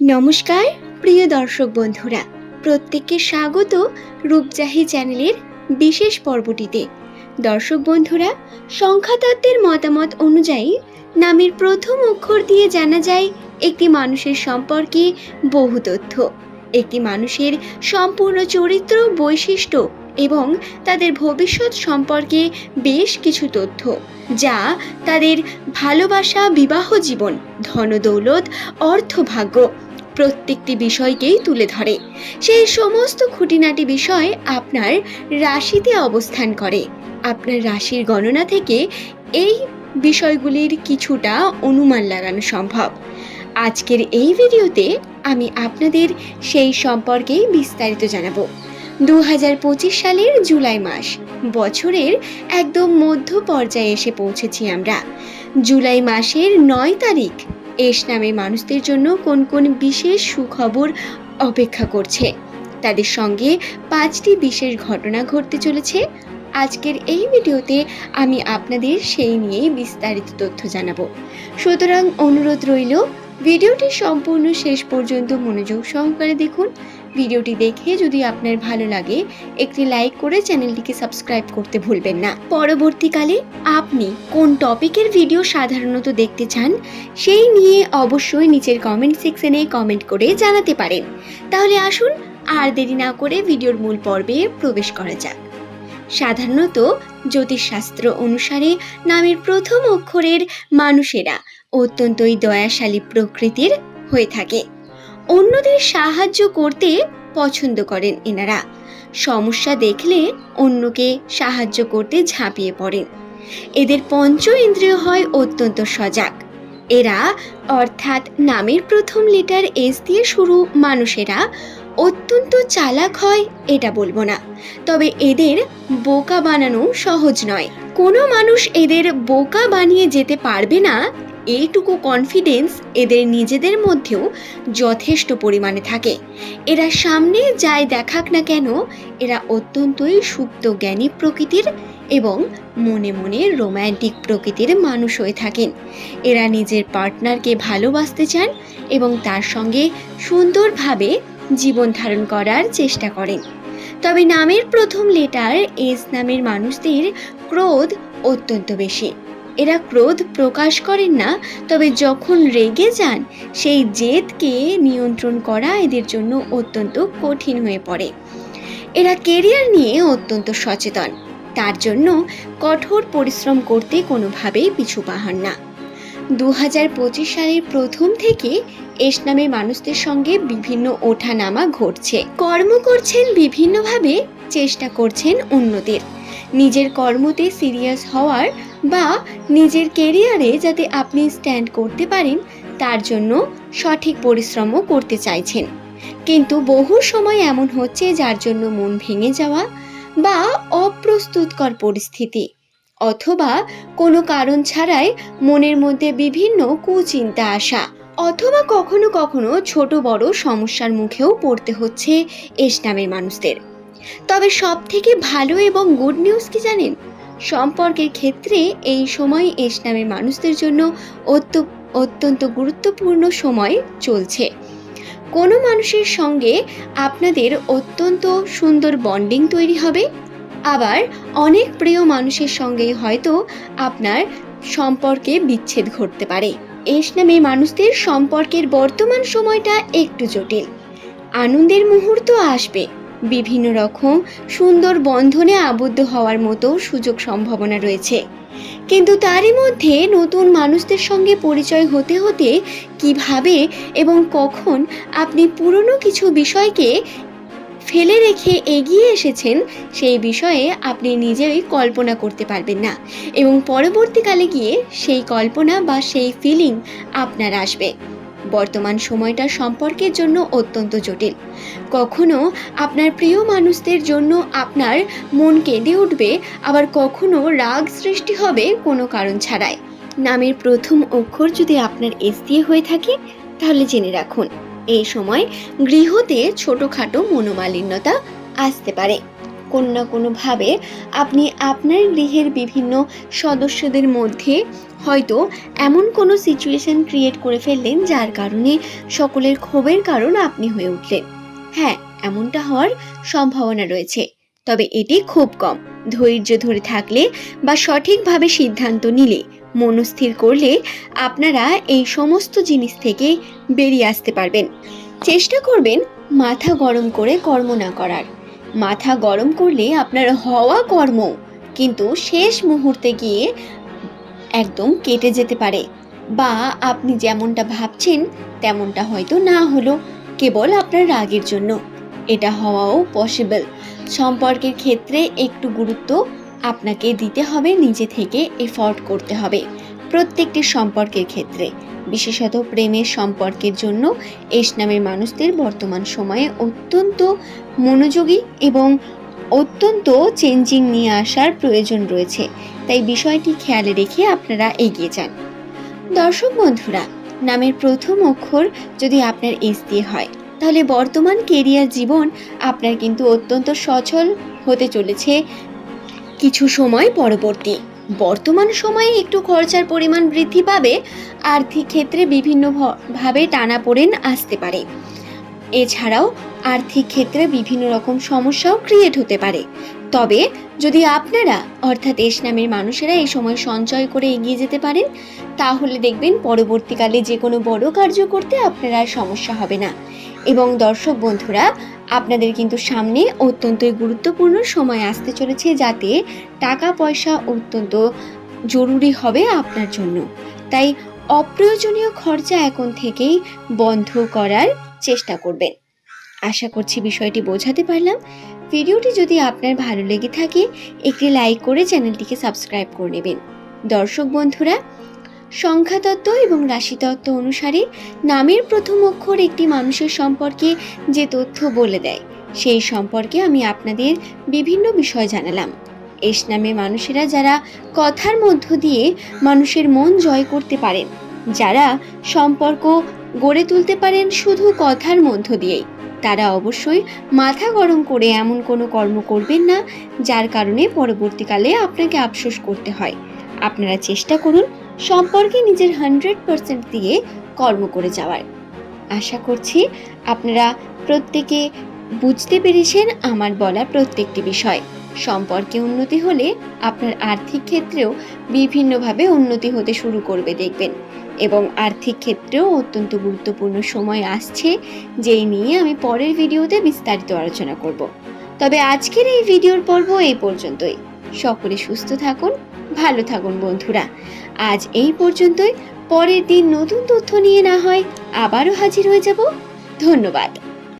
নমস্কার, প্রিয় দর্শক বন্ধুরা। প্রত্যেককে স্বাগত রূপজাহি চ্যানেলের বিশেষ পর্বটিতে। দর্শক বন্ধুরা, সংখ্যাতত্ত্বের মতামত অনুযায়ী নামের প্রথম অক্ষর দিয়ে জানা যায় একটি মানুষের সম্পর্কে বহু তথ্য। একটি মানুষের সম্পূর্ণ চরিত্র, বৈশিষ্ট্য এবং তাদের ভবিষ্যৎ সম্পর্কে বেশ কিছু তথ্য, যা তাদের ভালোবাসা, বিবাহ জীবন, ধনদৌলত, অর্থভাগ্য প্রত্যেকটি বিষয়কেই তুলে ধরে। সেই সমস্ত খুঁটিনাটি বিষয় আপনার রাশিতে অবস্থান করে। আপনার রাশির গণনা থেকে এই বিষয়গুলির কিছুটা অনুমান লাগানো সম্ভব। আজকের এই ভিডিওতে আমি আপনাদের সেই সম্পর্কেই বিস্তারিত জানাব। দু হাজার পঁচিশ সালের জুলাই মাস, বছরের একদম মধ্য পর্যায়ে এসে পৌঁছেছি আমরা। জুলাই মাসের নয় তারিখ এস নামে মানুষদের জন্য কোন কোন বিশেষ সুখবর অপেক্ষা করছে। তাদের সঙ্গে পাঁচটি বিশেষ ঘটনা ঘটতে চলেছে। আজকের এই ভিডিওতে আমি আপনাদের সেই নিয়ে বিস্তারিত তথ্য জানাব। সুতরাং অনুরোধ রইল ভিডিওটি সম্পূর্ণ শেষ পর্যন্ত মনোযোগ সহকারে দেখুন। ভিডিওটি দেখে যদি আপনার ভালো লাগে, একটি লাইক করে চ্যানেলটিকে সাবস্ক্রাইব করতে ভুলবেন না। পরবর্তীকালে আপনি কোন টপিকের ভিডিও সাধারণত দেখতে চান, সেই নিয়ে অবশ্যই নিচের কমেন্ট সেকশনে কমেন্ট করে জানাতে পারেন। তাহলে আসুন, আর দেরি না করে ভিডিওর মূল পর্বে প্রবেশ করা যাক। সাধারণত জ্যোতিষশাস্ত্র অনুসারে নামের প্রথম অক্ষরের মানুষেরা অত্যন্তই দয়াশালী প্রকৃতির হয়ে থাকে। অন্যদের সাহায্য করতে পছন্দ করেন এনারা। সমস্যা দেখলে অন্যকে সাহায্য করতে ঝাঁপিয়ে পড়েন। এদের পঞ্চ ইন্দ্রিয় হয় অত্যন্ত সজাগ। এরা অর্থাৎ নামের প্রথম লেটার এস দিয়ে শুরু মানুষেরা অত্যন্ত চালাক হয়, এটা বলব না। তবে এদের বোকা বানানো সহজ নয়। কোনো মানুষ এদের বোকা বানিয়ে যেতে পারবে না, এইটুকু কনফিডেন্স এদের নিজেদের মধ্যেও যথেষ্ট পরিমাণে থাকে। এরা সামনে যাই দেখাক না কেন, এরা অত্যন্তই সুপ্ত জ্ঞানী প্রকৃতির এবং মনে মনে রোম্যান্টিক প্রকৃতির মানুষ হয়ে থাকেন। এরা নিজের পার্টনারকে ভালোবাসতে চান এবং তার সঙ্গে সুন্দরভাবে জীবন ধারণ করার চেষ্টা করেন। তবে নামের প্রথম লেটার এস নামের মানুষদের ক্রোধ অত্যন্ত বেশি। এরা ক্রোধ প্রকাশ করেন না, তবে যখন রেগে যান, সেই জেদকে নিয়ন্ত্রণ করা এদের জন্য অত্যন্ত কঠিন হয়ে পড়ে। এরা কেরিয়ার নিয়ে অত্যন্ত সচেতন। তার জন্য কঠোর পরিশ্রম করতে কোনোভাবেই পিছু পাহান না। দু হাজার পঁচিশ সালের প্রথম থেকে এস নামে মানুষদের সঙ্গে বিভিন্ন ওঠানামা ঘটছে। কর্ম করছেন বিভিন্নভাবে, চেষ্টা করছেন উন্নতির নিজের কর্মতে সিরিয়াস হওয়ার বা নিজের কেরিয়ারে যাতে আপনি স্ট্যান্ড করতে পারেন, তার জন্য সঠিক পরিশ্রমও করতে চাইছেন। কিন্তু বহু সময় এমন হচ্ছে যার জন্য মন ভেঙে যাওয়া বা অপ্রস্তুতকর পরিস্থিতি। অথবা কোনো কারণ ছাড়াই মনের মধ্যে বিভিন্ন কুচিন্তা আসা। অথবা কখনো কখনো ছোট বড় সমস্যার মুখেও পড়তে হচ্ছে এস নামের মানুষদের। তবে সব থেকে ভালো এবং গুড নিউজ কি জানেন? সম্পর্কের ক্ষেত্রে এই সময় এস নামের মানুষদের জন্য অত্য- অত্যন্ত গুরুত্বপূর্ণ সময় চলছে। কোনো মানুষের সঙ্গে আপনাদের অত্যন্ত সুন্দর বন্ডিং তৈরি হবে। আবার অনেক প্রিয় মানুষের সঙ্গে হয়তো আপনার সম্পর্কে বিচ্ছেদ ঘটতে পারে। এস নামে মানুষদের সম্পর্কের বর্তমান সময়টা একটু জটিল। আনন্দের মুহূর্ত আসবে। বিভিন্ন রকম সুন্দর বন্ধনে আবদ্ধ হওয়ার মতো সুযোগ সম্ভাবনা রয়েছে। কিন্তু তারই মধ্যে নতুন মানুষদের সঙ্গে পরিচয় হতে হতে কীভাবে এবং কখন আপনি পুরনো কিছু বিষয়কে ফেলে রেখে এগিয়ে এসেছেন, সেই বিষয়ে আপনি নিজেই কল্পনা করতে পারবেন না। এবং পরবর্তীকালে গিয়ে সেই কল্পনা বা সেই ফিলিং আপনার আসবে। বর্তমান সময়টা সম্পর্কের জন্য অত্যন্ত জটিল। কখনো আপনার প্রিয় মানুষদের জন্য আপনার মন কেঁদে উঠবে, আবার কখনো রাগ সৃষ্টি হবে কোনো কারণ ছাড়াই। নামের প্রথম অক্ষর যদি আপনার এস দিয়ে হয়ে থাকে, তাহলে জেনে রাখুন। এই সময় গৃহতে ছোটোখাটো মনোমালিন্যতা আসতে পারে। কোনো না কোনোভাবে আপনি আপনার গৃহের বিভিন্ন সদস্যদের মধ্যে হয়তো এমন কোনো সিচুয়েশন ক্রিয়েট করে ফেললেন যার কারণে সকলের ক্ষোভের কারণ আপনি হয়ে উঠলেন। হ্যাঁ এমনটা হওয়ার সম্ভাবনা রয়েছে, তবে এটি খুব কম। ধৈর্য ধরে থাকলে বা সঠিকভাবে সিদ্ধান্ত নিলে মনস্থির করলে আপনারা এই সমস্ত জিনিস থেকে বেরিয়ে আসতে পারবেন। চেষ্টা করবেন মাথা গরম করে কর্ম না করার। মাথা গরম করলে আপনার হওয়া কর্ম কিন্তু শেষ মুহূর্তে গিয়ে একদম কেটে যেতে পারে বা আপনি যেমনটা ভাবছেন তেমনটা হয়তো না হলো, কেবল আপনার রাগের জন্য। এটা হওয়াও পসিবল সম্পর্কের ক্ষেত্রে একটু গুরুত্ব আপনাকে দিতে হবে, নিজে থেকে এফর্ট করতে হবে প্রত্যেকটি সম্পর্কের ক্ষেত্রে। বিশেষত প্রেমের সম্পর্কের জন্য এস নামের মানুষদের বর্তমান সময়ে অত্যন্ত মনোযোগী এবং অত্যন্ত চেঞ্জিং নিয়ে আসার প্রয়োজন রয়েছে। তাই বিষয়টি খেয়ালে রেখে আপনারা এগিয়ে যান। দর্শক বন্ধুরা, নামের প্রথম অক্ষর যদি আপনার এস দিয়ে হয়, তাহলে বর্তমান কেরিয়ার জীবন আপনার কিন্তু অত্যন্ত সচল হতে চলেছে। কিছু সময় পরবর্তী। বর্তমান সময়ে একটু খরচার পরিমাণ বৃদ্ধি পাবে, আর্থিক ক্ষেত্রে বিভিন্ন ভাবে টানাপোড়েন আসতে পারে। এছাড়াও আর্থিক ক্ষেত্রে বিভিন্ন রকম সমস্যাও ক্রিয়েট হতে পারে। তবে যদি আপনারা, অর্থাৎ এস নামের মানুষেরা এই সময় সঞ্চয় করে এগিয়ে যেতে পারেন, তাহলে দেখবেন পরবর্তীকালে যে কোনো বড় কার্য করতে আপনার আর সমস্যা হবে না। এবং দর্শক বন্ধুরা, আপনাদের কিন্তু সামনে অত্যন্ত গুরুত্বপূর্ণ সময় আসতে চলেছে যাতে টাকা পয়সা অত্যন্ত জরুরি হবে আপনার জন্য। তাই অপ্রয়োজনীয় খরচা এখন থেকেই বন্ধ করার চেষ্টা করবেন। আশা করছি বিষয়টি বোঝাতে পারলাম। ভিডিওটি যদি আপনার ভালো লেগে থাকে, একটি লাইক করে চ্যানেলটিকে সাবস্ক্রাইব করে নেবেন। দর্শক বন্ধুরা সংখ্যাতত্ত্ব এবং রাশিতত্ত্ব অনুসারে নামের প্রথম অক্ষর একটি মানুষের সম্পর্কে যে তথ্য বলে দেয়, সেই সম্পর্কে আমি আপনাদের বিভিন্ন বিষয় জানালাম। এস নামে মানুষেরা যারা কথার মধ্য দিয়ে মানুষের মন জয় করতে পারেন, যারা সম্পর্ক গড়ে তুলতে পারেন শুধু কথার মধ্য দিয়েই। তারা অবশ্যই মাথা গরম করে এমন কোনো কর্ম করবেন না, যার কারণে পরবর্তীকালে আপনাকে আফসোস করতে হয়। আপনারা চেষ্টা করুন সম্পর্কে নিজের হান্ড্রেড পার্সেন্ট দিয়ে কর্ম করে যাওয়ার। আশা করছি আপনারা প্রত্যেকে বুঝতে পেরেছেন আমার বলা প্রত্যেকটি বিষয়। সম্পর্কে উন্নতি হলে আপনার আর্থিক ক্ষেত্রেও বিভিন্নভাবে উন্নতি হতে শুরু করবে দেখবেন। এবং আর্থিক ক্ষেত্রেও অত্যন্ত গুরুত্বপূর্ণ সময় আসছে, যেই নিয়ে আমি পরের ভিডিওতে বিস্তারিত আলোচনা করব। তবে আজকের এই ভিডিওর পর্ব এই পর্যন্তই। সকলে সুস্থ থাকুন, ভালো থাকুন বন্ধুরা। আজ এই পর্যন্তই। পরের দিন নতুন তথ্য নিয়ে না হয় আবারও হাজির হয়ে যাব। ধন্যবাদ।